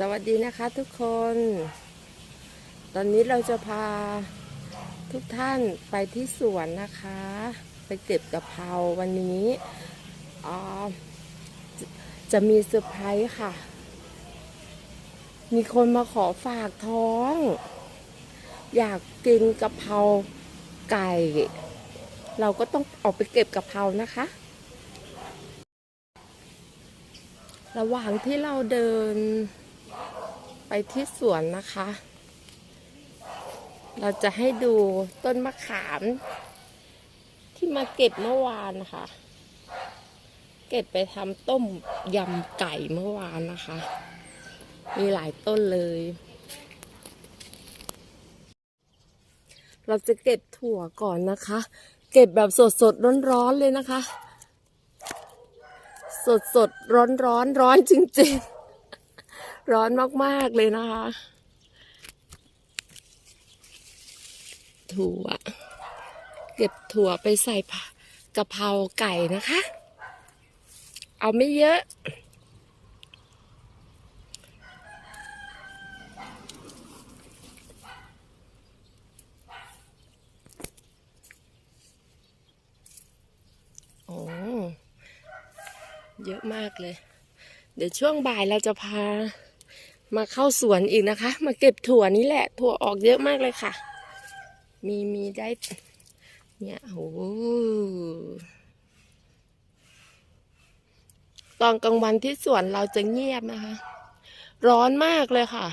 สวัสดีนะคะทุกคน ตอนนี้เราจะพาทุกท่านไปที่สวนนะคะ ไปเก็บกะเพราวันนี้จะมีเซอร์ไพรส์ค่ะ มีคนมาขอฝากท้อง อยากกินกะเพราไก่ เราก็ต้องออกไปเก็บกะเพรานะคะ ระหว่างที่เราเดิน ไปที่สวนนะคะ เราจะให้ดูต้นมะขาม ที่มาเก็บเมื่อวานนะคะ เก็บไปทำต้มยำไก่เมื่อวานนะคะ มีหลายต้นเลย เราจะเก็บถั่วก่อนนะคะ เก็บแบบสดๆร้อนๆเลยนะคะ สดสดร้อนร้อนร้อนจริงๆ ร้อนมาก ๆ เลยนะคะถั่วเก็บถั่วไปใส่กกะเพราไก่นะคะ เอาไม่เยอะโอ้เยอะมากเลย เดี๋ยวช่วงบ่ายเราจะพา มาเข้าสวนอีกนะคะ มาเก็บถั่วนี่แหละ ถั่วออกเยอะมากเลยค่ะ มีมีได้ เนี่ยโอ้โหตอนกลางวันที่สวนเราจะเงียบนะคะ ร้อนมากเลยค่ะ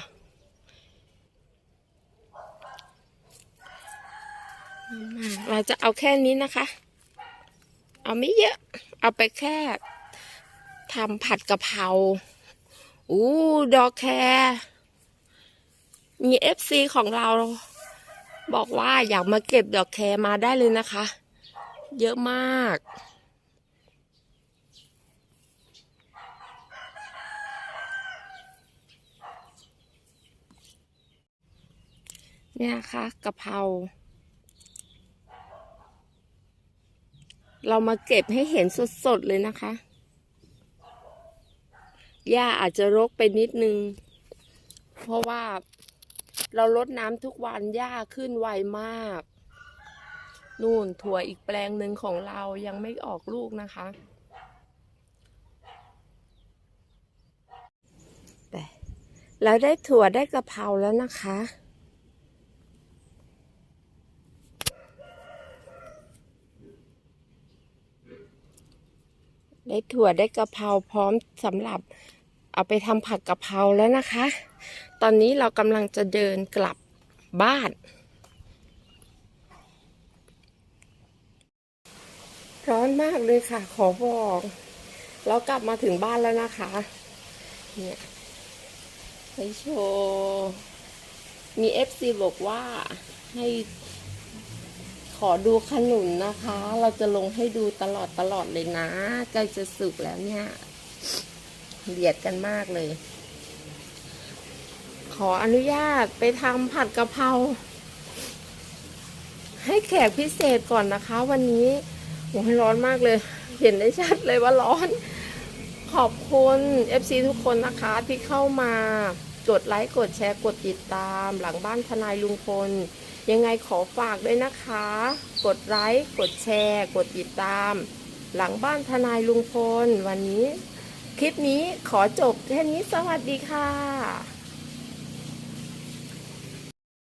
เราจะเอาแค่นี้นะคะ เอาไม่เยอะ เอาไปแค่ทำผัดกะเพรา อู้ดอกแคร์มีเอฟซีของเรา บอกว่าอยากมาเก็บดอกแคร์มาได้เลยนะคะ เยอะมาก เนี่ยค่ะกะเพราเรามาเก็บให้เห็นสดๆเลยนะคะ หญ้าอาจจะรกไปนิดนึง เพราะว่าเราลดน้ำทุกวันหญ้าขึ้นไวมาก นู่นถั่วอีกแปลงหนึ่งของเรายังไม่ออกลูกนะคะ แต่เราได้ถั่วได้กะเพราแล้วนะคะ ได้ถั่วได้กะเพราพร้อมสำหรับเอาไปทำผัดกะเพราแล้วนะคะ ตอนนี้เรากำลังจะเดินกลับบ้าน ร้อนมากเลยค่ะ ขอบอกเรากลับมาถึงบ้านแล้วนะคะ เนี่ยให้โชว์ มีเอฟซีบอกว่าให้ อดูขนุนนะคะ เราจะลงให้ดูตลอดตลอดเลยนะใกล้จะสุกแล้วเนี่ยเบียดกันมากเลย ขออนุญาตไปทำผัดกะเพราให้แขกพิเศษก่อนนะคะ วันนี้โอ้ยร้อนมากเลย เห็นได้ชัดเลยว่าร้อน ขอบคุณ FC ทุกคนนะคะ ที่เข้ามากดไลค์ กดแชร์ กดติดตาม หลังบ้านทนายลุงพล ยังไงขอฝากด้วยนะคะ กดไลค์ กดแชร์ กดติดตาม หลังบ้านทนายลุงพล วันนี้ คลิปนี้ขอจบแค่นี้สวัสดีค่ะ